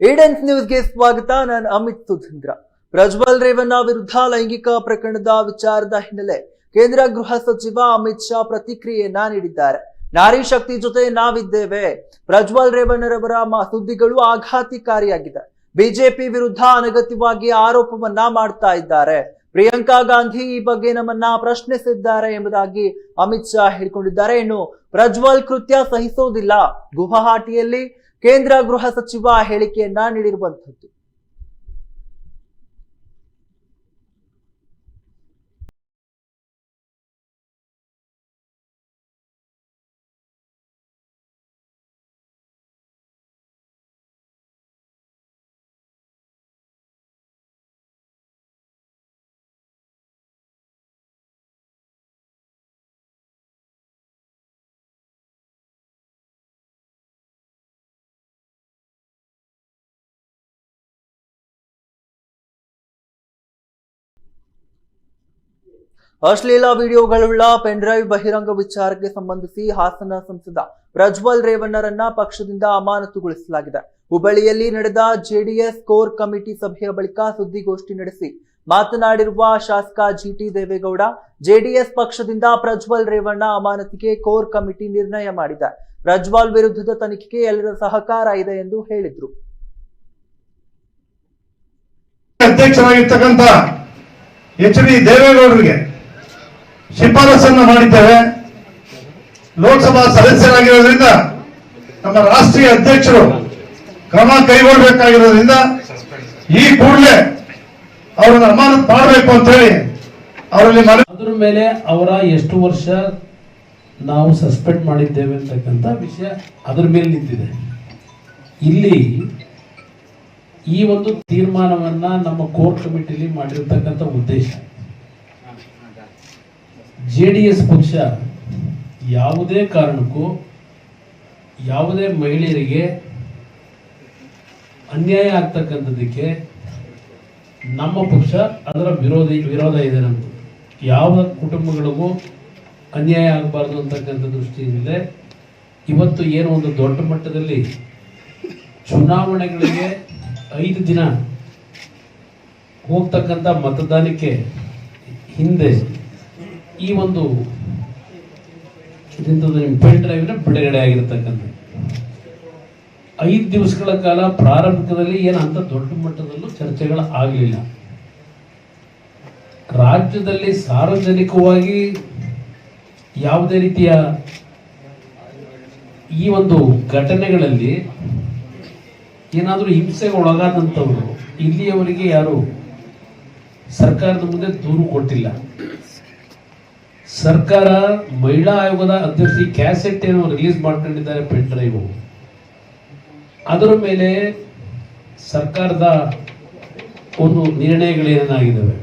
ಏಡೆನ್ಸ್ ನ್ಯೂಸ್ಗೆ ಸ್ವಾಗತ. ನಾನು ಅಮಿತ್ ಸುಧೀಂದ್ರ. ಪ್ರಜ್ವಲ್ ರೇವಣ್ಣ ವಿರುದ್ಧ ಲೈಂಗಿಕ ಪ್ರಕರಣದ ವಿಚಾರದ ಹಿನ್ನೆಲೆ ಕೇಂದ್ರ ಗೃಹ ಸಚಿವ ಅಮಿತ್ ಶಾ ಪ್ರತಿಕ್ರಿಯೆಯನ್ನ ನೀಡಿದ್ದಾರೆ. ನಾರಿ ಶಕ್ತಿ ಜೊತೆ ನಾವಿದ್ದೇವೆ. ಪ್ರಜ್ವಲ್ ರೇವಣ್ಣರವರ ಸುದ್ದಿಗಳು ಆಘಾತಿಕಾರಿಯಾಗಿದೆ. ಬಿಜೆಪಿ ವಿರುದ್ಧ ಅನಗತ್ಯವಾಗಿ ಆರೋಪವನ್ನ ಮಾಡ್ತಾ ಇದ್ದಾರೆ. ಪ್ರಿಯಾಂಕಾ ಗಾಂಧಿ ಈ ಬಗ್ಗೆ ನಮ್ಮನ್ನ ಪ್ರಶ್ನಿಸಿದ್ದಾರೆ ಎಂಬುದಾಗಿ ಅಮಿತ್ ಶಾ ಹೇಳಿಕೊಂಡಿದ್ದಾರೆ. ಇನ್ನು ಪ್ರಜ್ವಲ್ ಕೃತ್ಯ ಸಹಿಸೋದಿಲ್ಲ. ಗುವಾಹಟಿಯಲ್ಲಿ ಕೇಂದ್ರ ಗೃಹ ಸಚಿವ ಹೇಳಿಕೆಯನ್ನ ನೀಡಿರುವಂತದ್ದು ಅಶ್ಲೀಲ ವಿಡಿಯೋಗಳುಳ್ಳ ಪೆನ್ಡ್ರೈವ್ ಬಹಿರಂಗ ವಿಚಾರಕ್ಕೆ ಸಂಬಂಧಿಸಿ ಹಾಸನ ಸಂಸದ ಪ್ರಜ್ವಲ್ ರೇವಣ್ಣರನ್ನ ಪಕ್ಷದಿಂದ ಅಮಾನತುಗೊಳಿಸಲಾಗಿದೆ. ಹುಬ್ಬಳ್ಳಿಯಲ್ಲಿ ನಡೆದ ಜೆಡಿಎಸ್ ಕೋರ್ ಕಮಿಟಿ ಸಭೆಯ ಬಳಿಕ ಸುದ್ದಿಗೋಷ್ಠಿ ನಡೆಸಿ ಮಾತನಾಡಿರುವ ಶಾಸಕ ಜಿಟಿ ದೇವೇಗೌಡ, ಜೆಡಿಎಸ್ ಪಕ್ಷದಿಂದ ಪ್ರಜ್ವಲ್ ರೇವಣ್ಣ ಅಮಾನತಿಗೆ ಕೋರ್ ಕಮಿಟಿ ನಿರ್ಣಯ ಮಾಡಿದೆ. ಪ್ರಜ್ವಲ್ ವಿರುದ್ಧದ ತನಿಖೆಗೆ ಎಲ್ಲರ ಸಹಕಾರ ಇದೆ ಎಂದು ಹೇಳಿದ್ರು. ಅಧ್ಯಕ್ಷರಾಗಿರ್ತಕ್ಕಂಥ ಎಚ್ ಡಿ ದೇವೇಗೌಡರಿಗೆ ಶಿಫಾರಸನ್ನು ಮಾಡಿದ್ದೇವೆ. ಲೋಕಸಭಾ ಸದಸ್ಯರಾಗಿರೋದ್ರಿಂದ ನಮ್ಮ ರಾಷ್ಟ್ರೀಯ ಅಧ್ಯಕ್ಷರು ಕ್ರಮ ಕೈಗೊಳ್ಳಬೇಕಾಗಿರೋದ್ರಿಂದ ಈ ಕೂಡಲೇ ಅವರನ್ನು ಅಮಾನತ್ ಮಾಡಬೇಕು ಅಂತ ಹೇಳಿ ಅವರಲ್ಲಿ ಅದ್ರ ಮೇಲೆ ಅವರ ಎಷ್ಟು ವರ್ಷ ನಾವು ಸಸ್ಪೆಂಡ್ ಮಾಡಿದ್ದೇವೆ ಅಂತಕ್ಕಂಥ ವಿಷಯ ಅದ್ರ ಮೇಲೆ ನಿಂತಿದೆ. ಇಲ್ಲಿ ಈ ಒಂದು ತೀರ್ಮಾನವನ್ನ ನಮ್ಮ ಕೋರ್ ಕಮಿಟಿಲಿ ಮಾಡಿರ್ತಕ್ಕಂಥ ಉದ್ದೇಶ. ಜೆ ಡಿ ಎಸ್ ಪಕ್ಷ ಯಾವುದೇ ಕಾರಣಕ್ಕೂ ಯಾವುದೇ ಮಹಿಳೆಯರಿಗೆ ಅನ್ಯಾಯ ಆಗ್ತಕ್ಕಂಥದ್ದಕ್ಕೆ ನಮ್ಮ ಪಕ್ಷ ಅದರ ವಿರೋಧಿ ವಿರೋಧ ಇದೆ ನಮ್ಮದು ಯಾವ ಕುಟುಂಬಗಳಿಗೂ ಅನ್ಯಾಯ ಆಗಬಾರ್ದು ಅಂತಕ್ಕಂಥ ದೃಷ್ಟಿಯಿಂದ ಇವತ್ತು ಏನು ಒಂದು ದೊಡ್ಡ ಮಟ್ಟದಲ್ಲಿ ಚುನಾವಣೆಗಳಿಗೆ ಐದು ದಿನ ಹೋಗ್ತಕ್ಕಂಥ ಮತದಾನಕ್ಕೆ ಹಿಂದೆ ಈ ಒಂದು ಪೆನ್ ಡ್ರೈವ್ನ ಬಿಡುಗಡೆ ಆಗಿರತಕ್ಕಂಥ. ಐದು ದಿವಸಗಳ ಕಾಲ ಪ್ರಾರಂಭಿಕದಲ್ಲಿ ಏನಂತ ದೊಡ್ಡ ಮಟ್ಟದಲ್ಲೂ ಚರ್ಚೆಗಳು ಆಗಲಿಲ್ಲ. ರಾಜ್ಯದಲ್ಲಿ ಸಾರ್ವಜನಿಕವಾಗಿ ಯಾವುದೇ ರೀತಿಯ ಈ ಒಂದು ಘಟನೆಗಳಲ್ಲಿ ಏನಾದರೂ ಹಿಂಸೆಗೆ ಒಳಗಾದಂಥವರು ಇಲ್ಲಿಯವರಿಗೆ ಯಾರು ಸರ್ಕಾರದ ಮುಂದೆ ದೂರು ಕೊಟ್ಟಿಲ್ಲ. ಸರ್ಕಾರ ಮಹಿಳಾ ಆಯೋಗದ ಅಧ್ಯಕ್ಷಿ ಕ್ಯಾಸೆಟ್ ಏನು ರಿಲೀಸ್ ಮಾಡ್ಕೊಂಡಿದ್ದಾರೆ ಪೆನ್ ಡ್ರೈವ್. ಅದರ ಮೇಲೆ ಸರ್ಕಾರದ ಒಂದು ನಿರ್ಣಯಗಳೇನಾಗಿದ್ದಾವೆ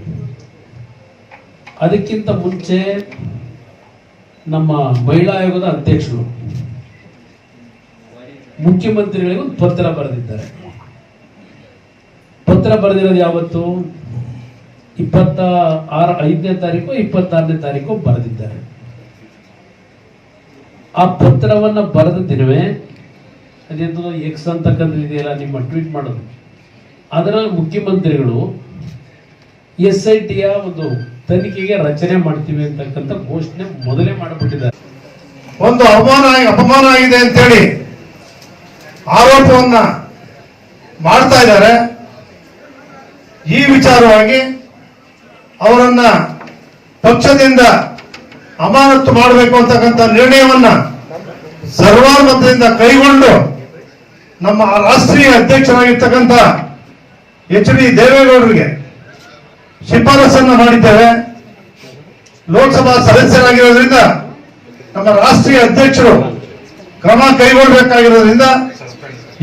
ಅದಕ್ಕಿಂತ ಮುಂಚೆ ನಮ್ಮ ಮಹಿಳಾ ಆಯೋಗದ ಅಧ್ಯಕ್ಷರು ಮುಖ್ಯಮಂತ್ರಿಗಳಿಗೆ ಒಂದು ಪತ್ರ ಬರೆದಿದ್ದಾರೆ. ಪತ್ರ ಬರೆದಿರೋದು ಯಾವತ್ತು? ಇಪ್ಪತ್ತ ಆರು, ಐದನೇ ತಾರೀಕು ಇಪ್ಪತ್ತಾರನೇ ತಾರೀಕು ಬರೆದಿದ್ದಾರೆ. ಆ ಪತ್ರವನ್ನ ಬರೆದ ದಿನವೇ ಅದೇನು ಎಕ್ಸ್ ಅಂತಕ್ಕಂಥ ಇದೆಯಲ್ಲ, ನಿಮ್ಮ ಟ್ವೀಟ್ ಮಾಡೋದು. ಅದರ ಮುಖ್ಯಮಂತ್ರಿಗಳು ಎಸ್ ಐ ಟಿಯ ಒಂದು ತನಿಖೆಗೆ ರಚನೆ ಮಾಡ್ತೀವಿ ಅಂತಕ್ಕಂಥ ಘೋಷಣೆ ಮೊದಲೇ ಮಾಡಿಬಿಟ್ಟಿದ್ದಾರೆ. ಒಂದು ಅವಮಾನ ಅಪಮಾನ ಆಗಿದೆ ಅಂತೇಳಿ ಆರೋಪವನ್ನ ಮಾಡ್ತಾ ಇದ್ದಾರೆ. ಈ ವಿಚಾರವಾಗಿ ಅವರನ್ನ ಪಕ್ಷದಿಂದ ಅಮಾನತು ಮಾಡಬೇಕು ಅಂತಕ್ಕಂಥ ನಿರ್ಣಯವನ್ನ ಸರ್ವಾನುಮತದಿಂದ ಕೈಗೊಂಡು ನಮ್ಮ ರಾಷ್ಟ್ರೀಯ ಅಧ್ಯಕ್ಷರಾಗಿರ್ತಕ್ಕಂಥ ಎಚ್ ಡಿ ದೇವೇಗೌಡರಿಗೆ ಶಿಫಾರಸನ್ನ ಮಾಡಿದ್ದೇವೆ. ಲೋಕಸಭಾ ಸದಸ್ಯರಾಗಿರೋದ್ರಿಂದ ನಮ್ಮ ರಾಷ್ಟ್ರೀಯ ಅಧ್ಯಕ್ಷರು ಕ್ರಮ ಕೈಗೊಳ್ಳಬೇಕಾಗಿರೋದ್ರಿಂದ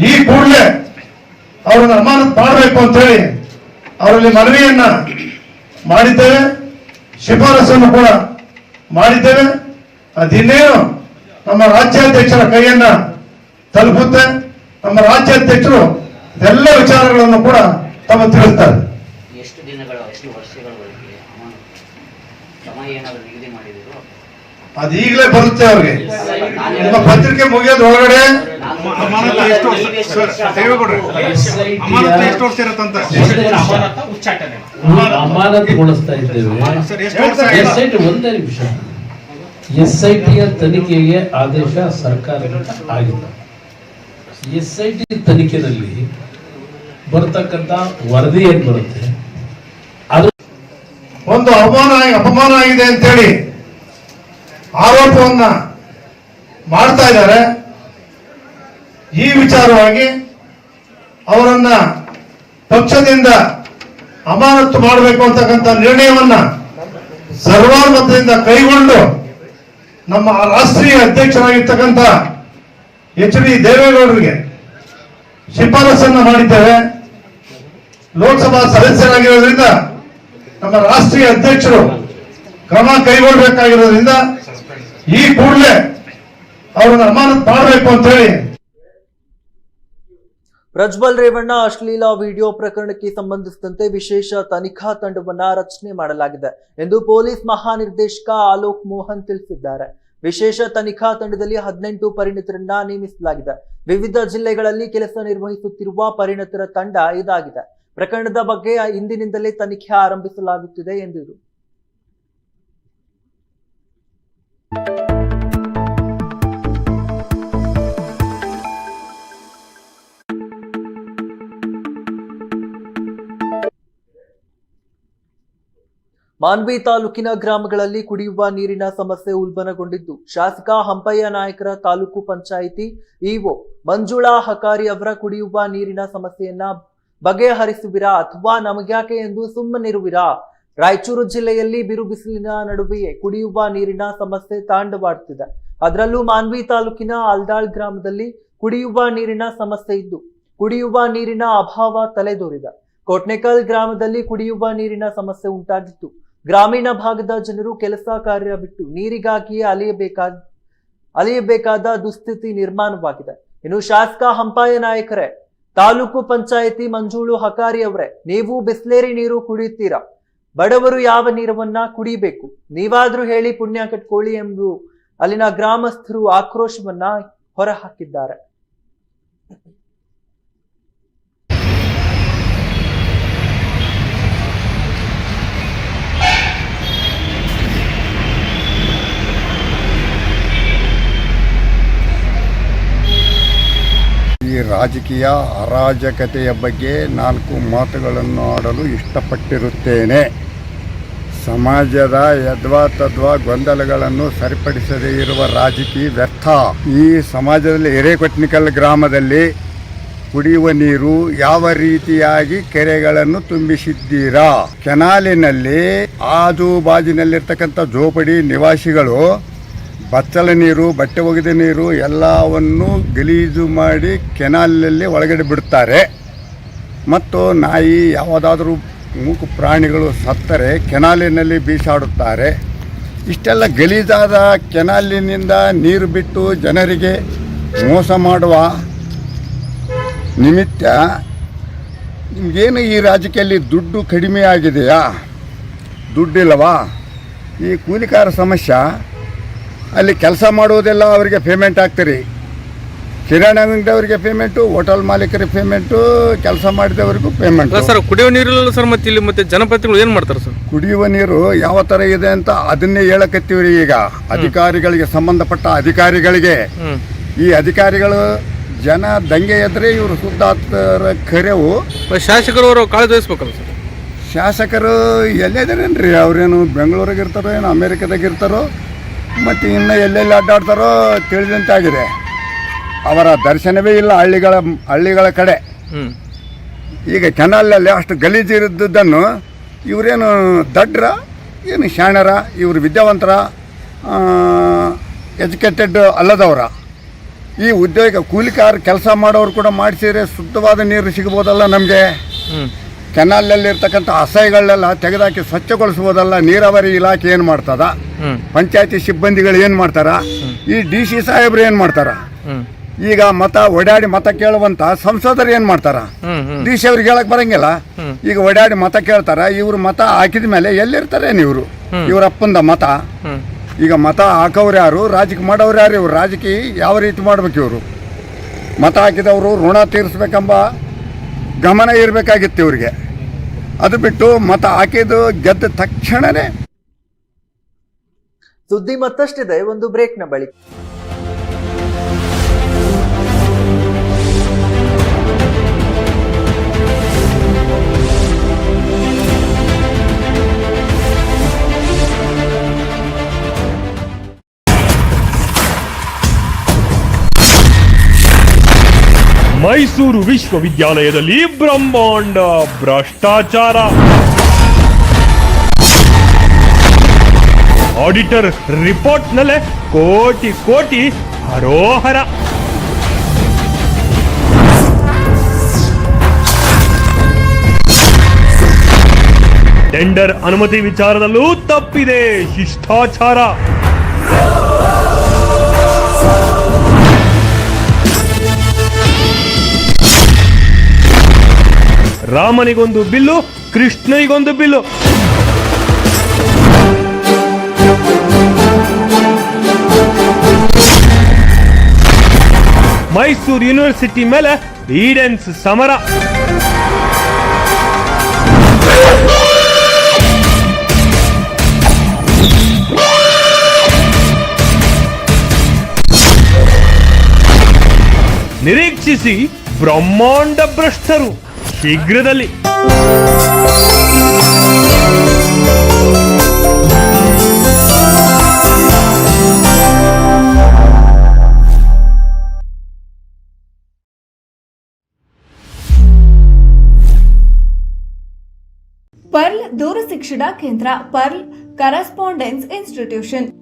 ಈ ಕೂಡಲೇ ಅವರನ್ನು ಅಮಾನತ್ ಮಾಡಬೇಕು ಅಂತ ಹೇಳಿ ಅವರಲ್ಲಿ ಮನವಿಯನ್ನ ಮಾಡಿದ್ದೇವೆ. ಶಿಫಾರಸನ್ನು ಕೂಡ ಮಾಡಿದ್ದೇವೆ. ಅದಿನ್ನೇನು ನಮ್ಮ ರಾಜ್ಯಾಧ್ಯಕ್ಷರ ಕೈಯನ್ನ ತಲುಪುತ್ತೆ. ನಮ್ಮ ರಾಜ್ಯಾಧ್ಯಕ್ಷರು ಎಲ್ಲ ವಿಚಾರಗಳನ್ನು ಕೂಡ ತಮ್ಮ ತಿಳಿಸ್ತಾರೆ. ಎಷ್ಟು ದಿನಗಳ, ಎಷ್ಟು ಅಮಾನತು ಸಮಯ ಏನಾದರೂ ನಿಗದಿ ಅದು ಈಗಲೇ ಬರುತ್ತೆ ಅವ್ರಿಗೆ. ನಿಮ್ಮ ಪತ್ರಿಕೆ ಮುಗಿಯೋದ್ ಅಮಾನತುಗೊಳಿಸ್ತಾ ಇದ್ದೇವೆ. ಟಿ ಒಂದೇ ನಿಮಿಷ. ಎಸ್ ಐ ಟಿಯ ತನಿಖೆಗೆ ಆದೇಶ ಸರ್ಕಾರ ಆಗಿಲ್ಲ. ಎಸ್ ಐ ಟಿ ತನಿಖೆಯಲ್ಲಿ ಬರ್ತಕ್ಕಂಥ ವರದಿ ಏನ್ ಬರುತ್ತೆ? ಅದು ಒಂದು ಅವಮಾನ ಅಪಮಾನ ಆಗಿದೆ ಅಂತೇಳಿ ಆರೋಪವನ್ನ ಮಾಡ್ತಾ ಇದ್ದಾರೆ. ಈ ವಿಚಾರವಾಗಿ ಅವರನ್ನ ಪಕ್ಷದಿಂದ ಅಮಾನತು ಮಾಡಬೇಕು ಅಂತಕ್ಕಂಥ ನಿರ್ಣಯವನ್ನ ಸರ್ವಾನುಮತದಿಂದ ಕೈಗೊಂಡು ನಮ್ಮ ರಾಷ್ಟ್ರೀಯ ಅಧ್ಯಕ್ಷರಾಗಿರ್ತಕ್ಕಂಥ ಎಚ್ ಡಿ ದೇವೇಗೌಡರಿಗೆ ಶಿಫಾರಸನ್ನ ಮಾಡಿದ್ದೇವೆ. ಲೋಕಸಭಾ ಸದಸ್ಯರಾಗಿರೋದ್ರಿಂದ ನಮ್ಮ ರಾಷ್ಟ್ರೀಯ ಅಧ್ಯಕ್ಷರು ಕ್ರಮ ಕೈಗೊಳ್ಳಬೇಕಾಗಿರೋದ್ರಿಂದ ಈ ಕೂಡಲೇ ಅವ್ರನ್ನ ಅಮಾನತ್ ಮಾಡಬೇಕು ಅಂತ ಹೇಳಿ. ಪ್ರಜ್ವಲ್ ರೇವಣ್ಣ, ಅಶ್ಲೀಲ ವಿಡಿಯೋ ಪ್ರಕರಣಕ್ಕೆ ಸಂಬಂಧಿಸಿದಂತೆ ವಿಶೇಷ ತನಿಖಾ ತಂಡವನ್ನ ರಚನೆ ಮಾಡಲಾಗಿದೆ ಎಂದು ಪೊಲೀಸ್ ಮಹಾನಿರ್ದೇಶಕ ಆಲೋಕ್ ಮೋಹನ್ ತಿಳಿಸಿದ್ದಾರೆ. ವಿಶೇಷ ತನಿಖಾ ತಂಡದಲ್ಲಿ ಹದಿನೆಂಟು ಪರಿಣಿತರನ್ನ ನೇಮಿಸಲಾಗಿದೆ. ವಿವಿಧ ಜಿಲ್ಲೆಗಳಲ್ಲಿ ಕೆಲಸ ನಿರ್ವಹಿಸುತ್ತಿರುವ ಪರಿಣಿತರ ತಂಡ ಇದಾಗಿದೆ. ಪ್ರಕರಣದ ಬಗ್ಗೆ ಇಂದಿನಿಂದಲೇ ತನಿಖೆ ಆರಂಭಿಸಲಾಗುತ್ತಿದೆ ಎಂದರು ಮಾನ್ವಿ ತಾಲೂಕಿನ ಗ್ರಾಮಗಳಲ್ಲಿ ಕುಡಿಯುವ ನೀರಿನ ಸಮಸ್ಯೆ ಉಲ್ಬಣಗೊಂಡಿದ್ದು, ಶಾಸಕ ಹಂಪಯ್ಯ ನಾಯಕರ ತಾಲೂಕು ಪಂಚಾಯಿತಿ ಇಒ ಮಂಜುಳಾ ಹಕಾರಿ ಅವರ ಕುಡಿಯುವ ನೀರಿನ ಸಮಸ್ಯೆಯನ್ನ ಬಗೆಹರಿಸುವಿರಾ ಅಥವಾ ನಮಗ್ಯಾಕೆ ಎಂದು ಸುಮ್ಮನಿರುವಿರಾ? ರಾಯಚೂರು ಜಿಲ್ಲೆಯಲ್ಲಿ ಬಿರುಬಿಸಿಲಿನ ನಡುವೆಯೇ ಕುಡಿಯುವ ನೀರಿನ ಸಮಸ್ಯೆ ತಾಂಡವಾಡುತ್ತಿದೆ ಅದರಲ್ಲೂ ಮಾನ್ವಿ ತಾಲೂಕಿನ ಆಲ್ದಾಳ್ ಗ್ರಾಮದಲ್ಲಿ ಕುಡಿಯುವ ನೀರಿನ ಸಮಸ್ಯೆ ಇದ್ದು, ಕುಡಿಯುವ ನೀರಿನ ಅಭಾವ ತಲೆದೋರಿದೆ. ಕೋಟ್ನೆಕಲ್ ಗ್ರಾಮದಲ್ಲಿ ಕುಡಿಯುವ ನೀರಿನ ಸಮಸ್ಯೆ ಉಂಟಾಗಿತ್ತು. ಗ್ರಾಮೀಣ ಭಾಗದ ಜನರು ಕೆಲಸ ಕಾರ್ಯ ಬಿಟ್ಟು ನೀರಿಗಾಗಿಯೇ ಅಲಿಯಬೇಕಾದ ಅಲಿಯಬೇಕಾದ ದುಸ್ಥಿತಿ ನಿರ್ಮಾಣವಾಗಿದೆ. ಇನ್ನು ಶಾಸಕ ಹಂಪಾಯ ನಾಯಕರೇ, ತಾಲೂಕು ಪಂಚಾಯಿತಿ ಮಂಜೂಳು ಹಕಾರಿ ಅವರೇ, ನೀವು ಬಿಸ್ಲೇರಿ ನೀರು ಕುಡಿಯುತ್ತೀರಾ? ಬಡವರು ಯಾವ ನೀರವನ್ನ ಕುಡಿಬೇಕು? ನೀವಾದ್ರೂ ಹೇಳಿ ಪುಣ್ಯ ಕಟ್ಕೊಳ್ಳಿ ಎಂದು ಅಲ್ಲಿನ ಗ್ರಾಮಸ್ಥರು ಆಕ್ರೋಶವನ್ನ ಹೊರಹಾಕಿದ್ದಾರೆ. ಈ ರಾಜಕೀಯ ಅರಾಜಕತೆಯ ಬಗ್ಗೆ ನಾಲ್ಕು ಮಾತುಗಳನ್ನು ಆಡಲು ಇಷ್ಟಪಟ್ಟಿರುತ್ತೇನೆ. ಸಮಾಜದ ಯದ್ವಾ ತದ್ವಾ ಗೊಂದಲಗಳನ್ನು ಸರಿಪಡಿಸದೇ ಇರುವ ರಾಜಕೀಯ ವ್ಯರ್ಥ. ಈ ಸಮಾಜದಲ್ಲಿ ಹಿರೇಕೊಟ್ನಿಕಲ್ ಗ್ರಾಮದಲ್ಲಿ ಕುಡಿಯುವ ನೀರು ಯಾವ ರೀತಿಯಾಗಿ ಕೆರೆಗಳನ್ನು ತುಂಬಿಸಿದ್ದೀರಾ? ಕೆನಾಲಿನಲ್ಲಿ ಆಜು ಬಾಜಿನಲ್ಲಿರ್ತಕ್ಕಂಥ ಜೋಪಡಿ ನಿವಾಸಿಗಳು ಬಚ್ಚಲ ನೀರು, ಬಟ್ಟೆ ಒಗೆದ ನೀರು ಎಲ್ಲವನ್ನು ಗಲೀಜು ಮಾಡಿ ಕೆನಾಲಿನಲ್ಲಿ ಒಳಗಡೆ ಬಿಡ್ತಾರೆ. ಮತ್ತು ನಾಯಿ ಯಾವುದಾದ್ರೂ ಮೂಕು ಪ್ರಾಣಿಗಳು ಸತ್ತರೆ ಕೆನಾಲಿನಲ್ಲಿ ಬೀಸಾಡುತ್ತಾರೆ. ಇಷ್ಟೆಲ್ಲ ಗಲೀಜಾದ ಕೆನಾಲಿನಿಂದ ನೀರು ಬಿಟ್ಟು ಜನರಿಗೆ ಮೋಸ ಮಾಡುವ ನಿಮಿತ್ತ ನಿಮಗೇನು ಈ ರಾಜಕೀಯದಲ್ಲಿ ದುಡ್ಡು ಕಡಿಮೆ ಆಗಿದೆಯಾ ದುಡ್ಡಿಲ್ಲವಾ? ಈ ಕೂಲಿಕಾರ ಸಮಸ್ಯೆ ಅಲ್ಲಿ ಕೆಲಸ ಮಾಡುವುದೆಲ್ಲ ಅವರಿಗೆ ಪೇಮೆಂಟ್ ಆಗ್ತೀರಿ ಕಿರಾಣಿ ಅಂಗಡಿಯವರಿಗೆ ಪೇಮೆಂಟು ಹೋಟೆಲ್ ಮಾಲೀಕರಿಗೆ ಪೇಮೆಂಟು ಕೆಲಸ ಮಾಡಿದವರಿಗೂ ಪೇಮೆಂಟ್ ಸರ್ ಕುಡಿಯುವ ನೀರಿಲ್ಲ ಸರ್ ಮತ್ತೆ ಇಲ್ಲಿ ಮತ್ತೆ ಜನಪತಿಗಳು ಏನು ಮಾಡ್ತಾರೆ ಸರ್? ಕುಡಿಯುವ ನೀರು ಯಾವ ಥರ ಇದೆ ಅಂತ ಅದನ್ನೇ ಹೇಳಕತ್ತೀವಿ ರೀ ಈಗ. ಅಧಿಕಾರಿಗಳಿಗೆ ಸಂಬಂಧಪಟ್ಟ ಅಧಿಕಾರಿಗಳಿಗೆ. ಈ ಅಧಿಕಾರಿಗಳು ಜನ ದಂಗೆ ಎದ್ರೆ ಇವರು ಸುದ್ದಾತರ ಕರೆವು. ಶಾಸಕರು ಅವರು ಕಾಳಜಿ ವಹಿಸ್ಬೇಕಲ್ಲ ಸರ್? ಶಾಸಕರು ಎಲ್ಲಿದ್ದಾರೇನ್ರಿ ಅವ್ರೇನು ಬೆಂಗಳೂರಿಗೆ ಇರ್ತಾರೋ ಏನು ಅಮೇರಿಕದಾಗ ಇರ್ತಾರೋ ಮತ್ತು ಇನ್ನು ಎಲ್ಲೆಲ್ಲಿ ಅಡ್ಡಾಡ್ತಾರೋ ತಿಳಿದಂತಾಗಿದೆ. ಅವರ ದರ್ಶನವೇ ಇಲ್ಲ ಹಳ್ಳಿಗಳ ಹಳ್ಳಿಗಳ ಕಡೆ. ಈಗ ಕೆನಾಲಲ್ಲಿ ಅಷ್ಟು ಗಲೀಜು ಇದ್ದದ್ದನ್ನು ಇವರೇನು ದಡ್ರ ಏನು ಶಾಣರ ಇವರು ವಿದ್ಯಾವಂತರ ಎಜುಕೇಟೆಡ್ ಅಲ್ಲದವರ. ಈ ಉದ್ಯೋಗ ಕೂಲಿಕಾರ ಕೆಲಸ ಮಾಡೋರು ಕೂಡ ಮಾಡಿಸಿದ್ರೆ ಶುದ್ಧವಾದ ನೀರು ಸಿಗ್ಬೋದಲ್ಲ ನಮಗೆ? ಇರ್ತಕ್ಕಂಥ ಅಸಹ್ಯಗಳನ್ನೆಲ್ಲ ತೆಗೆದಾಕಿ ಸ್ವಚ್ಛಗೊಳಿಸುವುದಲ್ಲ ನೀರಾವರಿ ಇಲಾಖೆ ಏನು ಮಾಡ್ತದ? ಪಂಚಾಯತಿ ಸಿಬ್ಬಂದಿಗಳು ಏನು ಮಾಡ್ತಾರ? ಈ ಡಿ ಸಿ ಸಾಹೇಬ್ರು ಏನು ಮಾಡ್ತಾರ? ಈಗ ಮತ ಓಡಾಡಿ ಮತ ಕೇಳುವಂತ ಸಂಸದರು ಏನು ಮಾಡ್ತಾರ? ಡಿ ಸಿ ಅವ್ರಿಗೆ ಹೇಳಕ್ ಬರಂಗಿಲ್ಲ. ಈಗ ಓಡಾಡಿ ಮತ ಕೇಳ್ತಾರ ಇವ್ರು ಮತ ಹಾಕಿದ ಮೇಲೆ ಎಲ್ಲಿರ್ತಾರೆ ಇವರು ಇವ್ರ ಅಪ್ಪಂದ ಮತ. ಈಗ ಮತ ಹಾಕೋರು ಯಾರು? ರಾಜಕೀಯ ಮಾಡೋರು ಯಾರು ಇವ್ರು? ರಾಜಕೀಯ ಯಾವ ರೀತಿ ಮಾಡ್ಬೇಕು ಇವರು? ಮತ ಹಾಕಿದವರು ಋಣ ತೀರಿಸ್ಬೇಕೆಂಬ ಗಮನ ಇರಬೇಕಾಗಿತ್ತು ಇವ್ರಿಗೆ. ಅದು ಬಿಟ್ಟು ಮತ ಹಾಕಿದ್ದು ಗೆದ್ದ ತಕ್ಷಣನೇ. ಸುದ್ದಿ ಮತ್ತಷ್ಟಿದೆ ಒಂದು ಬ್ರೇಕ್ನ ಬಳಿಕ ಮೈಸೂರು ವಿಶ್ವವಿದ್ಯಾಲಯದಲ್ಲಿ ಬ್ರಹ್ಮಾಂಡ ಭ್ರಷ್ಟಾಚಾರ. ಆಡಿಟರ್ ರಿಪೋರ್ಟ್ನಲ್ಲೇ ಕೋಟಿ ಕೋಟಿ ಹರೋಹರ. ಟೆಂಡರ್ ಅನುಮತಿ ವಿಚಾರದಲ್ಲೂ ತಪ್ಪಿದೆ ಶಿಷ್ಟಾಚಾರ. ರಾಮನಿಗೊಂದು ಬಿಲ್ಲು ಕೃಷ್ಣನಿಗೊಂದು ಬಿಲ್ಲು. ಮೈಸೂರು ಯೂನಿವರ್ಸಿಟಿ ಮೇಲೆ ಈಡೆನ್ಸ್ ಸಮರ. ನಿರೀಕ್ಷಿಸಿ ಬ್ರಹ್ಮಾಂಡ ಭ್ರಷ್ಟರು. ಶೀಘ್ರದಲ್ಲಿ. ಪರ್ಲ್ ದೂರ ಶಿಕ್ಷಣ ಕೇಂದ್ರ Pearl correspondence institution.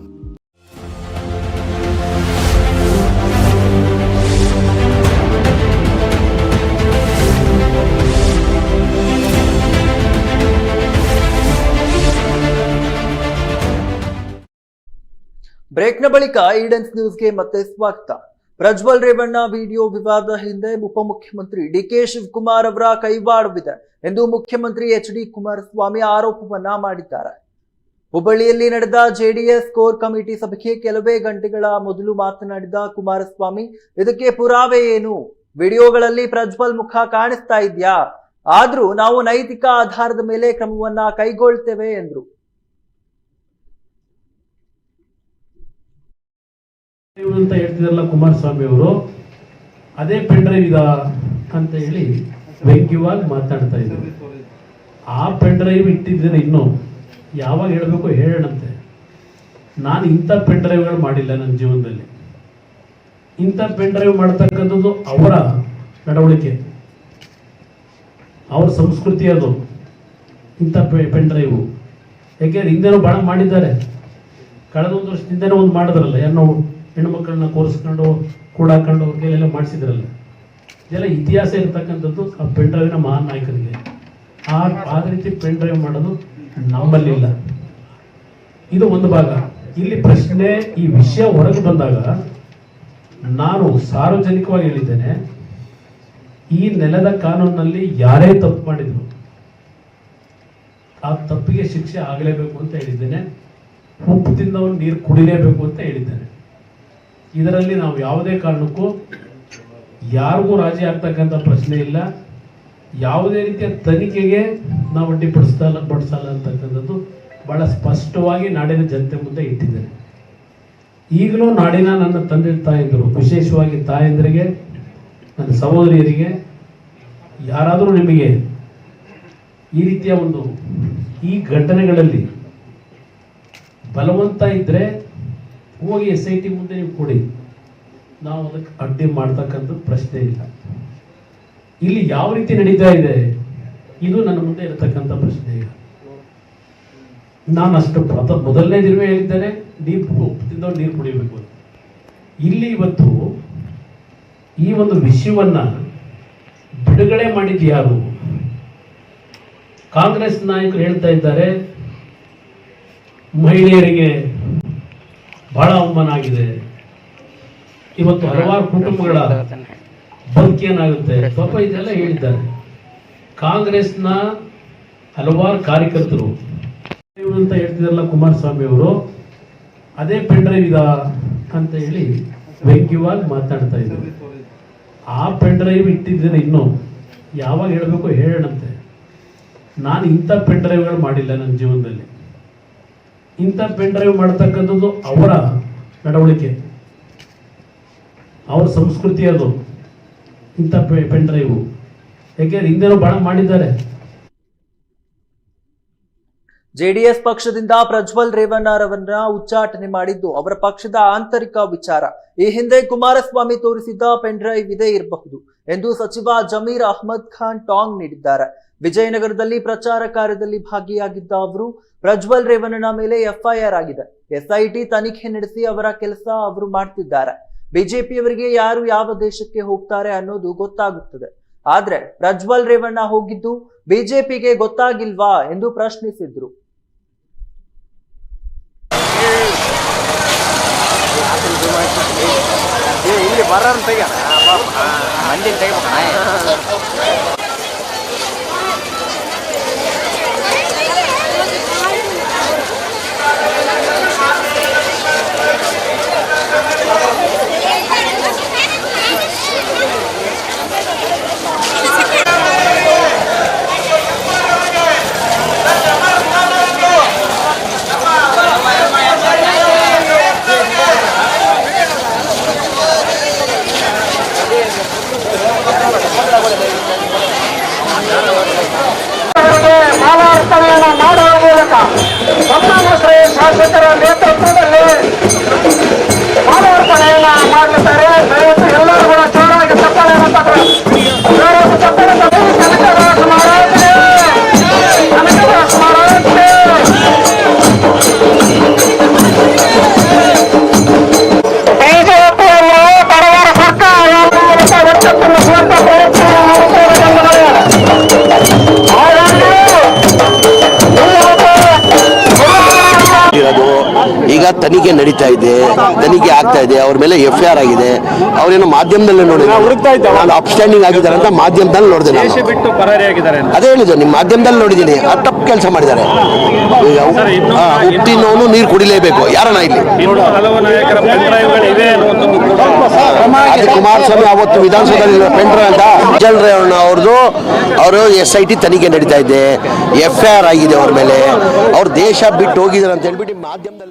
ಬ್ರೇಕ್ನ ಬಳಿಕ ಈಡನ್ಸ್ ನ್ಯೂಸ್ಗೆ ಮತ್ತೆ ಸ್ವಾಗತ. ಪ್ರಜ್ವಲ್ ರೇವಣ್ಣ ವಿಡಿಯೋ ವಿವಾದ ಹಿಂದೆ ಉಪಮುಖ್ಯಮಂತ್ರಿ ಡಿಕೆ ಶಿವಕುಮಾರ್ ಅವರ ಕೈವಾಡವಿದೆ ಎಂದು ಮುಖ್ಯಮಂತ್ರಿ ಎಚ್ ಡಿ ಕುಮಾರಸ್ವಾಮಿ ಆರೋಪವನ್ನ ಮಾಡಿದ್ದಾರೆ. ಹುಬ್ಬಳ್ಳಿಯಲ್ಲಿ ನಡೆದ ಜೆಡಿಎಸ್ ಕೋರ್ ಕಮಿಟಿ ಸಭೆಗೆ ಕೆಲವೇ ಗಂಟೆಗಳ ಮೊದಲು ಮಾತನಾಡಿದ ಕುಮಾರಸ್ವಾಮಿ, ಇದಕ್ಕೆ ಪುರಾವೆ ಏನು? ವಿಡಿಯೋಗಳಲ್ಲಿ ಪ್ರಜ್ವಲ್ ಮುಖ ಕಾಣಿಸ್ತಾ ಇದ್ಯಾ? ಆದ್ರೂ ನಾವು ನೈತಿಕ ಆಧಾರದ ಮೇಲೆ ಕ್ರಮವನ್ನ ಕೈಗೊಳ್ತೇವೆ, ಎಂದ್ರು. ಅಂತ ಹೇಳ್ತಿದ್ರಲ್ಲ ಕುಮಾರಸ್ವಾಮಿ ಅವರು, ಅದೇ ಪೆನ್ ಡ್ರೈವ್ ಇದ ಅಂತ ಹೇಳಿ ವ್ಯಂಗ್ಯವಾಗಿ ಮಾತಾಡ್ತಾ ಇದ್ರು ಆ ಪೆನ್ ಡ್ರೈವ್ ಇಟ್ಟಿದ್ದೇನೆ ಇನ್ನು ಯಾವಾಗ ಹೇಳಬೇಕು ಹೇಳಣಂತೆ. ನಾನು ಇಂಥ ಪೆನ್ ಡ್ರೈವ್ಗಳು ಮಾಡಿಲ್ಲ ನನ್ನ ಜೀವನದಲ್ಲಿ. ಇಂಥ ಪೆನ್ ಡ್ರೈವ್ ಮಾಡ್ತಕ್ಕಂಥದ್ದು ಅವರ ನಡವಳಿಕೆ. ಅವ್ರ ಸಂಸ್ಕೃತಿ ಅದು, ಇಂಥ ಪೆನ್ ಯಾಕೆಂದ್ರೆ ಹಿಂದೆನೂ ಭಾಳ ಮಾಡಿದ್ದಾರೆ. ಕಳೆದ ಒಂದು ವರ್ಷದಿಂದನೂ ಒಂದು ಮಾಡಿದ್ರಲ್ಲ ಏನೋ ಹೆಣ್ಣು ಮಕ್ಕಳನ್ನ ಕೂರಿಸ್ಕೊಂಡು ಕೂಡಾಕೊಂಡು ಅವ್ರ ಕೈಲೆಲ್ಲ ಮಾಡಿಸಿದ್ರಲ್ಲ. ಇದೆಲ್ಲ ಇತಿಹಾಸ ಇರ್ತಕ್ಕಂಥದ್ದು ಆ ಪೆನ್ ಡ್ರೈವಿನ ಮಹಾನ್ ನಾಯಕರಿಗೆ ಆ ಆ ರೀತಿ ಪೆನ್ ಡ್ರೈವ್ ಮಾಡೋದು ನಮ್ಮಲ್ಲಿಲ್ಲ. ಇದು ಒಂದು ಭಾಗ. ಇಲ್ಲಿ ಪ್ರಶ್ನೆ ಈ ವಿಷಯ ಹೊರಗೆ ಬಂದಾಗ ನಾನು ಸಾರ್ವಜನಿಕವಾಗಿ ಹೇಳಿದ್ದೇನೆ, ಈ ನೆಲದ ಕಾನೂನಿನಲ್ಲಿ ಯಾರೇ ತಪ್ಪು ಮಾಡಿದ್ರು ಆ ತಪ್ಪಿಗೆ ಶಿಕ್ಷೆ ಆಗಲೇಬೇಕು ಅಂತ ಹೇಳಿದ್ದೇನೆ. ಉಪ್ಪು ತಿಂದವನು ನೀರು ಕುಡಿಲೇಬೇಕು ಅಂತ ಹೇಳಿದ್ದೇನೆ. ಇದರಲ್ಲಿ ನಾವು ಯಾವುದೇ ಕಾರಣಕ್ಕೂ ಯಾರಿಗೂ ರಾಜಿ ಆಗ್ತಕ್ಕಂಥ ಪ್ರಶ್ನೆ ಇಲ್ಲ. ಯಾವುದೇ ರೀತಿಯ ತನಿಖೆಗೆ ನಾವು ಅಡ್ಡಿಪಡಿಸ್ತಲ್ಲ ಪಡಿಸಲ್ಲ ಅಂತಕ್ಕಂಥದ್ದು ಬಹಳ ಸ್ಪಷ್ಟವಾಗಿ ನಾಡಿನ ಜನತೆ ಮುಂದೆ ಇಟ್ಟಿದ್ದೇನೆ ಈಗಲೂ ನಾಡಿನ ನನ್ನ ತಂದೆ ತಾಯಂದಿರು, ವಿಶೇಷವಾಗಿ ತಾಯಂದಿರಿಗೆ, ನನ್ನ ಸಹೋದರಿಯರಿಗೆ, ಯಾರಾದರೂ ನಿಮಗೆ ಈ ರೀತಿಯ ಒಂದು ಈ ಘಟನೆಗಳಲ್ಲಿ ಬಲವಂತ ಇದ್ದರೆ ಹೋಗಿ ಎಸ್ ಐ ಟಿ ಮುಂದೆ ನೀವು ಕೊಡಿ. ನಾವು ಅದಕ್ಕೆ ಅಡ್ಡಿ ಮಾಡ್ತಕ್ಕಂಥ ಪ್ರಶ್ನೆ ಇಲ್ಲ. ಇಲ್ಲಿ ಯಾವ ರೀತಿ ನಡೀತಾ ಇದೆ? ಇದು ನನ್ನ ಮುಂದೆ ಇರತಕ್ಕಂಥ ಪ್ರಶ್ನೆ ಇಲ್ಲ ನಾನು ಅಷ್ಟು ಪ್ರಥ, ಮೊದಲನೇ ದಿನವೇ ಹೇಳಿದ್ದೇನೆ, ನೀರು ಉಪ್ಪು ನೀರು ಕುಡಿಬೇಕು ಇಲ್ಲಿ ಇವತ್ತು ಈ ಒಂದು ವಿಷಯವನ್ನ ಬಿಡುಗಡೆ ಮಾಡಿದ್ದು ಯಾರು? ಕಾಂಗ್ರೆಸ್ ನಾಯಕರು ಹೇಳ್ತಾ ಇದ್ದಾರೆ, ಮಹಿಳೆಯರಿಗೆ ಬಹಳ ಅವಮಾನ ಆಗಿದೆ. ಇವತ್ತು ಹಲವಾರು ಕುಟುಂಬಗಳ ಬದುಕೇನಾಗುತ್ತೆ ಪಾಪ ಇದೆಲ್ಲ ಹೇಳಿದ್ದಾರೆ. ಕಾಂಗ್ರೆಸ್ನ ಹಲವಾರು ಕಾರ್ಯಕರ್ತರು. ಅಂತ ಹೇಳ್ತಿದ್ರಲ್ಲ ಕುಮಾರಸ್ವಾಮಿ ಅವರು, ಅದೇ ಪೆಂಡ್ರೈವ್ ಇದ ಅಂತ ಹೇಳಿ ವ್ಯಂಗ್ಯವಾಗಿ ಮಾತಾಡ್ತಾ ಇದ್ರು ಆ ಪೆಂಡ್ರೈವ್ ಇಟ್ಟಿದ್ದೇನೆ ಇನ್ನು ಯಾವಾಗ ಹೇಳಬೇಕು ಹೇಳೋಣಂತೆ. ನಾನು ಇಂಥ ಪೆಂಡ್ರೈವ್ಗಳು ಮಾಡಿಲ್ಲ ನನ್ನ ಜೀವನದಲ್ಲಿ. ಇಂಥ ಪೆಂಡ್ರೈವ್ ಮಾಡ್ತಕ್ಕಂಥದ್ದು ಅವರ ನಡವಳಿಕೆ. ಅವರ ಸಂಸ್ಕೃತಿ ಅದು, ಇಂಥ ಡ್ರೈವ್ ಯಾಕೆಂದ್ರೆ ಹಿಂದೆನೂ ಬಹಳ ಮಾಡಿದ್ದಾರೆ. ಜೆಡಿಎಸ್ ಪಕ್ಷದಿಂದ ಪ್ರಜ್ವಲ್ ರೇವಣ್ಣರವನ್ನ ಉಚ್ಚಾಟನೆ ಮಾಡಿದ್ದು ಅವರ ಪಕ್ಷದ ಆಂತರಿಕ ವಿಚಾರ. ಈ ಹಿಂದೆ ಕುಮಾರಸ್ವಾಮಿ ತೋರಿಸಿದ್ದ ಪೆನ್ ಡ್ರೈವ್ ಇದೇ ಇರಬಹುದು ಎಂದು ಸಚಿವ ಜಮೀರ್ ಅಹ್ಮದ್ ಖಾನ್ ಟಾಂಗ್ ನೀಡಿದ್ದಾರೆ. ವಿಜಯನಗರದಲ್ಲಿ ಪ್ರಚಾರ ಕಾರ್ಯದಲ್ಲಿ ಭಾಗಿಯಾಗಿದ್ದ ಅವರು ಪ್ರಜ್ವಲ್ ರೇವಣ್ಣನ ಮೇಲೆ ಎಫ್ಐಆರ್ ಆಗಿದೆ. ಎಸ್ಐಟಿ ತನಿಖೆ ನಡೆಸಿ ಅವರ ಕೆಲಸ ಅವರು ಮಾಡ್ತಿದ್ದಾರೆ. ಬಿಜೆಪಿಯವರಿಗೆ ಯಾರು ಯಾವ ದೇಶಕ್ಕೆ ಹೋಗ್ತಾರೆ ಅನ್ನೋದು ಗೊತ್ತಾಗುತ್ತದೆ. ಆದ್ರೆ ಪ್ರಜ್ವಲ್ ರೇವಣ್ಣ ಹೋಗಿದ್ದು ಬಿಜೆಪಿಗೆ ಗೊತ್ತಾಗಿಲ್ವಾ ಎಂದು ಪ್ರಶ್ನಿಸಿದ್ರು. ಮಾಲಾರ್ಪಣೆಯನ್ನು ಈಗ ತನಿಖೆ ನಡೀತಾ ಇದೆ ತನಿಖೆ ಆಗ್ತಾ ಇದೆ ಅವ್ರ ಮೇಲೆ ಎಫ್ ಐ ಆರ್ ಆಗಿದೆ. ಅವ್ರೇನು ಮಾಧ್ಯಮದಲ್ಲೇ ನೋಡಿದ್ರೆ. ನಾನು ಅಪ್ಸ್ಟ್ಯಾಂಡಿಂಗ್ ಆಗಿದ್ದಾರೆ ಅಂತ ಮಾಧ್ಯಮದಲ್ಲಿ ನೋಡಿದೆ ನಾನು. ಅದೇ ಹೇಳಿದ್ರು ನಿಮ್ಮ ಮಾಧ್ಯಮದಲ್ಲಿ ನೋಡಿದ್ದೀನಿ. ಆ ತಪ್ಪು ಕೆಲಸ ಮಾಡಿದ್ದಾರೆ. ಈಗ ಹಾ, ಉಪ್ಪಿನವನು ನೀರು ಕುಡಿಲೇಬೇಕು. ಯಾರನ್ನ ಇಲ್ಲಿ? ಕುಮಾರಸ್ವಾಮಿ ಅವತ್ತು ವಿಧಾನಸೌಧದಲ್ಲಿ ಪೆಂಡ್ರ ಅಂತ ರೇವಣ್ಣ ಅವ್ರದ್ದು ಅವರು ಎಸ್ ಐ ಟಿ ತನಿಖೆ ನಡೀತಾ ಇದೆ. ಎಫ್ ಐ ಆರ್ ಆಗಿದೆ ಅವ್ರ ಮೇಲೆ. ಅವ್ರ ದೇಶ ಬಿಟ್ಟು ಹೋಗಿದ್ದಾರೆ ಅಂತ ಹೇಳ್ಬಿಟ್ಟು ಮಾಧ್ಯಮದಲ್ಲೇ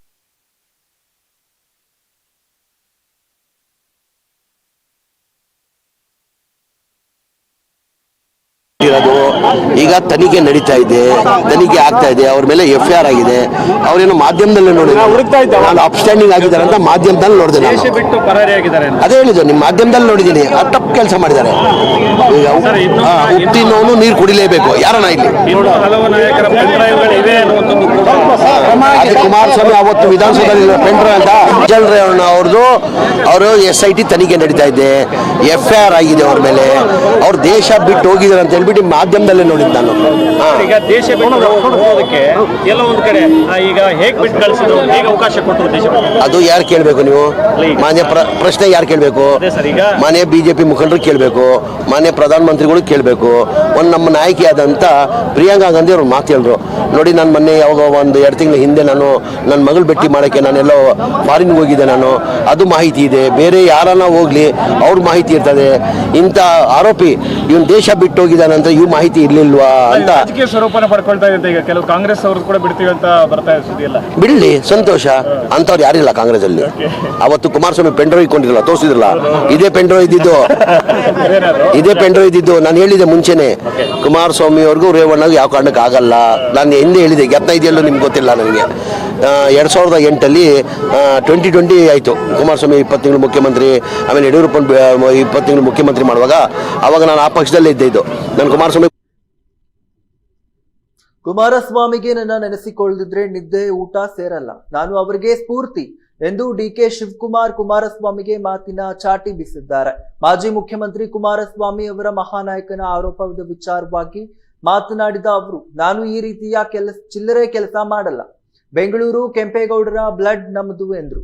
ಈಗ ತನಿಖೆ ನಡೀತಾ ಇದೆ ತನಿಖೆ ಆಗ್ತಾ ಇದೆ ಅವ್ರ ಮೇಲೆ ಎಫ್ ಐ ಆರ್ ಆಗಿದೆ. ಅವ್ರೇನು ಮಾಧ್ಯಮದಲ್ಲೇ ನೋಡಿದ್ರು. ನಾನು ಅಪ್ಸ್ಟ್ಯಾಂಡಿಂಗ್ ಆಗಿದ್ದಾರೆ ಅಂತ ಮಾಧ್ಯಮದಲ್ಲಿ ನೋಡಿದೆ ಅದೇ ಹೇಳಿದ್ರು ನಿಮ್ಮ ಮಾಧ್ಯಮದಲ್ಲಿ ನೋಡಿದ್ದೀನಿ. ಆ ತಪ್ಪು ಕೆಲಸ ಮಾಡಿದ್ದಾರೆ. ಈಗ ಉಪ್ಪಿನವನು ನೀರು ಕುಡಿಲೇಬೇಕು. ಯಾರನ್ನ ಇಲ್ಲಿ? ಕುಮಾರಸ್ವಾಮಿ ಅವತ್ತು ವಿಧಾನಸೌಧದಲ್ಲಿ ಪೆಂಡ್ರ ಅಂತ ಅಜಲ್ ರೇವಣ್ಣ ಅವ್ರದ್ದು ಅವರು ಎಸ್ ಐ ಟಿ ತನಿಖೆ ನಡೀತಾ ಇದೆ. ಎಫ್ ಐ ಆರ್ ಆಗಿದೆ ಅವ್ರ ಮೇಲೆ. ಅವ್ರು ದೇಶ ಬಿಟ್ಟು ಹೋಗಿದ್ದಾರೆ ಅಂತ ಹೇಳ್ಬಿಟ್ಟು ಮಾಧ್ಯಮದಲ್ಲೇ ನೋಡಿದ್ದು ನಾನು. ಈಗ ದೇಶ ಹೋಗೋದಕ್ಕೆ ಎಲ್ಲ ಒಂದು ಕಡೆ ಈಗ ಹೇಗೆ ಬಿಟ್ಟು ಕಳಿಸಿದ್ರು ಹೇಗೆ ಅವಕಾಶ ಕೊಟ್ಟರು ದೇಶ ಅದು ಯಾರು ಕೇಳಬೇಕು ನೀವು? ಮಾನ್ಯ ಪ್ರಶ್ನೆ ಯಾರು ಕೇಳಬೇಕು? ಮಾನ್ಯ ಬಿಜೆಪಿ ಮುಖಂಡರು ಕೇಳಬೇಕು ಮಾನ್ಯ ಪ್ರಧಾನಮಂತ್ರಿಗಳು ಕೇಳಬೇಕು. ಒಂದು ನಮ್ಮ ನಾಯಕಿಯಾದಂಥ ಪ್ರಿಯಾಂಕಾ ಗಾಂಧಿ ಅವ್ರು ಮಾತು ಹೇಳಿದ್ರು. ನೋಡಿ ನಾನು ಮೊನ್ನೆ ಯಾವಾಗ ಒಂದು ಎರಡು ತಿಂಗಳ ಹಿಂದೆ ನಾನು ನನ್ನ ಮಗಳು ಭೇಟಿ ಮಾಡೋಕ್ಕೆ ನಾನೆಲ್ಲೋ ಫಾರಿನ್ಗೆ ಹೋಗಿದ್ದೆ ನಾನು. ಅದು ಮಾಹಿತಿ ಇದೆ. ಬೇರೆ ಯಾರನ್ನ ಹೋಗ್ಲಿ ಅವ್ರ ಮಾಹಿತಿ ಇರ್ತದೆ. ಇಂಥ ಆರೋಪಿ ಇವನು ದೇಶ ಬಿಟ್ಟು ಹೋಗಿದ್ದಾನಂತ ಅಂತ ಇವ್ ಮಾಹಿತಿ ಇರ್ಲಿಲ್ವಾ? ಅಂತ. ರಾಜಕೀಯ ಸ್ವರೂಪನ ಪಡ್ಕೊಳ್ತಾ ಇದೆ ಈಗ. ಕೆಲವು ಕಾಂಗ್ರೆಸ್ ಅವರು ಕೂಡ ಬಿಡ್ತೀವಿ ಅಂತ ಬರ್ತಾ ಇದೆ ಸುದ್ದಿ ಎಲ್ಲ ಬಿಡ್ಲಿ ಸಂತೋಷ. ಅಂತವ್ರು ಯಾರಿಲ್ಲ ಕಾಂಗ್ರೆಸ್ ಅಲ್ಲಿ ಅವತ್ತು ಕುಮಾರಸ್ವಾಮಿ ಪೆಂಡ್ರೋ ಇಟ್ಕೊಂಡಿರಲ್ಲ ತೋರಿಸಿದ್ರಲ್ಲ? ಇದೇ ಪೆಂಡ್ರೋ ಇದ್ದಿದ್ದು. ಇದೇ ಪೆಂಡ್ರೋ ಇದ್ದಿದ್ದು. ನಾನು ಹೇಳಿದೆ ಮುಂಚೆನೆ ಕುಮಾರಸ್ವಾಮಿ ಅವ್ರಿಗೂ ರೇವಣ್ಣಗೆ ಯಾವ ಕಾರಣಕ್ಕೆ ಆಗಲ್ಲ. ನಾನು ಹಿಂದೆ ಹೇಳಿದೆ ಗೆತ್ತ ಇದೆಯಲ್ಲೋ ನಿಮ್ಗೆ ಗೊತ್ತಿಲ್ಲ ನನಗೆ. ಎರಡು ಸಾವಿರದ ಎಂಟಲ್ಲಿ ಟ್ವೆಂಟಿ ಟ್ವೆಂಟಿ ಆಯಿತು. ಕುಮಾರಸ್ವಾಮಿ ಇಪ್ಪತ್ತು ತಿಂಗಳು ಮುಖ್ಯಮಂತ್ರಿ ಆಮೇಲೆ ಯಡಿಯೂರಪ್ಪ ಇಪ್ಪತ್ತು ತಿಂಗಳು ಮುಖ್ಯಮಂತ್ರಿ ಮಾಡುವಾಗ ಅವಾಗ ನಾನು ಆ ಪಕ್ಷದಲ್ಲೇ ಇದ್ದೆ ಇದು. ನಾನು ಕುಮಾರಸ್ವಾಮಿ ಕುಮಾರಸ್ವಾಮಿಗೆ ನನ್ನ ನೆನೆಸಿಕೊಳ್ಳದಿದ್ರೆ ನಿದ್ದೆ ಊಟ ಸೇರಲ್ಲ. ನಾನು ಅವರಿಗೆ ಸ್ಫೂರ್ತಿ ಎಂದು ಡಿಕೆ ಶಿವಕುಮಾರ್ ಕುಮಾರಸ್ವಾಮಿಗೆ ಮಾತಿನ ಚಾಟಿ ಬೀಸಿದ್ದಾರೆ. ಮಾಜಿ ಮುಖ್ಯಮಂತ್ರಿ ಕುಮಾರಸ್ವಾಮಿ ಅವರ ಮಹಾನಾಯಕನ ಆರೋಪದ ವಿಚಾರವಾಗಿ ಮಾತನಾಡಿದ ಅವರು, ನಾನು ಈ ರೀತಿಯ ಕೆಲಸ, ಚಿಲ್ಲರೆ ಕೆಲಸ ಮಾಡಲ್ಲ. ಬೆಂಗಳೂರು ಕೆಂಪೇಗೌಡರ ಬ್ಲಡ್ ನಮ್ಮದು ಎಂದರು.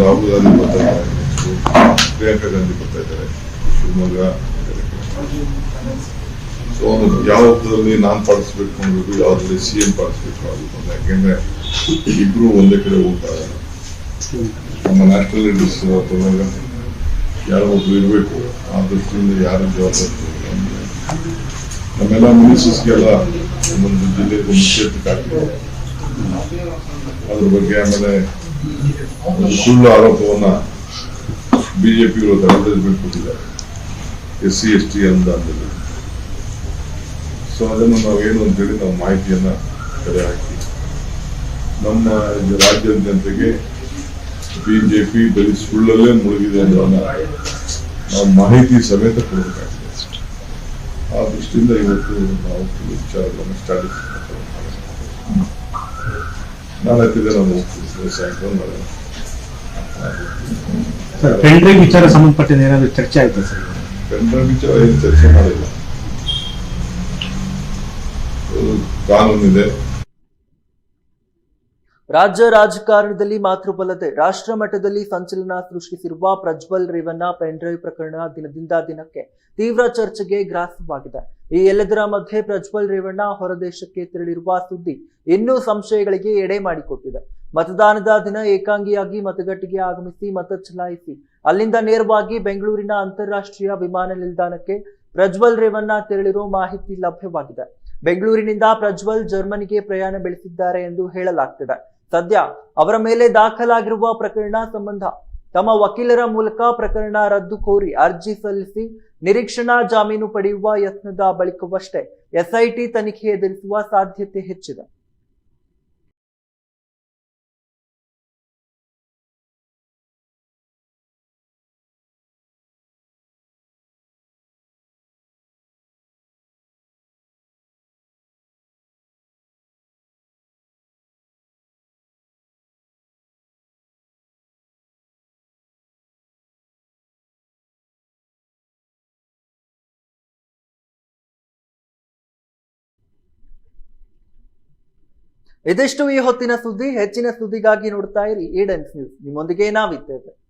ರಾಹುಲ್ ಗಾಂಧಿ ಪ್ರಿಯಾಂಕಾ ಗಾಂಧಿ ಬರ್ತಾ ಇದ್ದಾರೆ. ಶಿವಮೊಗ್ಗ, ಸೊ ಯಾವ ಹಂತದಲ್ಲಿ ನಾನ್ ಪಾರ್ಟಿಸಿಪೇಟ್ ಮಾಡಬೇಕು, ಯಾವ್ದ್ರಲ್ಲಿ ಸಿ ಎಂ ಪಾರ್ಟಿಸಿಪೇಟ್ ಮಾಡಬೇಕು ಅಂತ. ಯಾಕೆಂದ್ರೆ ಇಬ್ರು ಒಂದೇ ಕಡೆ ಹೋಗ್ತಾರೆ. ನಮ್ಮ ನ್ಯಾಷನಲ್ ಲೀಡರ್ಸ್ ಬಂದಾಗ ಯಾರೋ ಒಬ್ರು ಇರಬೇಕು. ಆ ದೃಷ್ಟಿಯಿಂದ ಯಾರು ಜವಾಬ್ದಾರಿ ನಮ್ಮೆಲ್ಲ ಮಿನಿಸ್ಟರ್ಸ್ಗೆಲ್ಲ ಒಂದೊಂದು ಜಿಲ್ಲೆಗೆ ಒಂದು ಕ್ಷೇತ್ರಕ್ಕೆ ಅದ್ರ ಬಗ್ಗೆ ಆಮೇಲೆ ಸುಳ್ಳು ಆರೋಪವನ್ನ ಬಿಜೆಪಿಗಳು ಅಡ್ವರ್ಟೈಸ್ಮೆಂಟ್ ಕೊಟ್ಟಿದ್ದಾರೆ ಎಸ್ ಸಿ, ಎಸ್ ಟಿ ಅನುದಾನದಲ್ಲಿ ಸೊ ಅದನ್ನು ನಾವೇನು ಅಂತೇಳಿ ನಾವು ಮಾಹಿತಿಯನ್ನ ಕರೆ ಹಾಕಿ. ನಮ್ಮ ರಾಜ್ಯದ ಜನತೆಗೆ ಬಿಜೆಪಿ ಬರೀ ಸುಳ್ಳಲ್ಲೇ ಮುಳುಗಿದೆ ಅನ್ನೋದನ್ನ ನಾವು ಮಾಹಿತಿ ಸಮೇತ ಕೊಡಬೇಕಾಗಿದೆ. ಆ ದೃಷ್ಟಿಯಿಂದ ಇವತ್ತು ನಾವು ಕೆಲವು ವಿಚಾರಗಳನ್ನು ಸ್ಟಾರ್ಟ್ ನಾಳೆ ತಿರ್ಗಿ ನಾವು ಹೋಗ್ತೀವಿ ಸಾಯಂಕಾಲ ಸರ್ ಪೆಂಡ್ರೈವ್ ವಿಚಾರ ಸಂಬಂಧಪಟ್ಟಿದ ಏನಾದ್ರು ಚರ್ಚೆ ಆಯ್ತಾ ಸರ್? ವಿಚಾರ ಏನು ಚರ್ಚೆ ಮಾಡಿಲ್ಲ. ಕಾನೂನಿದೆ. ರಾಜ್ಯ ರಾಜಕಾರಣದಲ್ಲಿ ಮಾತೃಬಲತೆ ರಾಷ್ಟ್ರ ಮಟ್ಟದಲ್ಲಿ ಸಂಚಲನ ಸೃಷ್ಟಿಸಿರುವ ಪ್ರಜ್ವಲ್ ರೇವಣ್ಣ ಪೆನ್ಡ್ರೈವ್ ಪ್ರಕರಣ ದಿನದಿಂದ ದಿನಕ್ಕೆ ತೀವ್ರ ಚರ್ಚೆಗೆ ಗ್ರಾಸವಾಗಿದೆ. ಈ ಎಲ್ಲದರ ಮಧ್ಯೆ ಪ್ರಜ್ವಲ್ ರೇವಣ್ಣ ಹೊರದೇಶಕ್ಕೆ ತೆರಳಿರುವ ಸುದ್ದಿ ಇನ್ನೂ ಸಂಶಯಗಳಿಗೆ ಎಡೆ ಮಾಡಿಕೊಟ್ಟಿದೆ. ಮತದಾನದ ದಿನ ಏಕಾಂಗಿಯಾಗಿ ಮತಗಟ್ಟೆಗೆ ಆಗಮಿಸಿ ಮತ ಚಲಾಯಿಸಿ. ಅಲ್ಲಿಂದ ನೇರವಾಗಿ ಬೆಂಗಳೂರಿನ ಅಂತಾರಾಷ್ಟ್ರೀಯ ವಿಮಾನ ನಿಲ್ದಾಣಕ್ಕೆ ಪ್ರಜ್ವಲ್ ರೇವಣ್ಣ ತೆರಳಿರೋ ಮಾಹಿತಿ ಲಭ್ಯವಾಗಿದೆ. ಬೆಂಗಳೂರಿನಿಂದ ಪ್ರಜ್ವಲ್ ಜರ್ಮನಿಗೆ ಪ್ರಯಾಣ ಬೆಳೆಸಿದ್ದಾರೆ ಎಂದು ಹೇಳಲಾಗ್ತಿದೆ. ಸದ್ಯ ಅವರ ಮೇಲೆ ದಾಖಲಾಗಿರುವ ಪ್ರಕರಣ ಸಂಬಂಧ ತಮ್ಮ ವಕೀಲರ ಮೂಲಕ ಪ್ರಕರಣ ರದ್ದು ಕೋರಿ ಅರ್ಜಿ ಸಲ್ಲಿಸಿ ನಿರೀಕ್ಷಣಾ ಜಾಮೀನು ಪಡೆಯುವ ಯತ್ನದ ಬಳಿಕವಷ್ಟೇ ಎಸ್ಐಟಿ ತನಿಖೆ ಎದುರಿಸುವ ಸಾಧ್ಯತೆ ಹೆಚ್ಚಿದೆ. ಇದಿಷ್ಟು ಈ ಹೊತ್ತಿನ ಸುದ್ದಿ ಹೆಚ್ಚಿನ ಸುದ್ದಿಗಾಗಿ ನೋಡ್ತಾ ಇರಿ. ಈಡನ್ಸ್ ನ್ಯೂಸ್ ನಿಮ್ಮೊಂದಿಗೆ ನಾವಿದ್ದೇವೆ.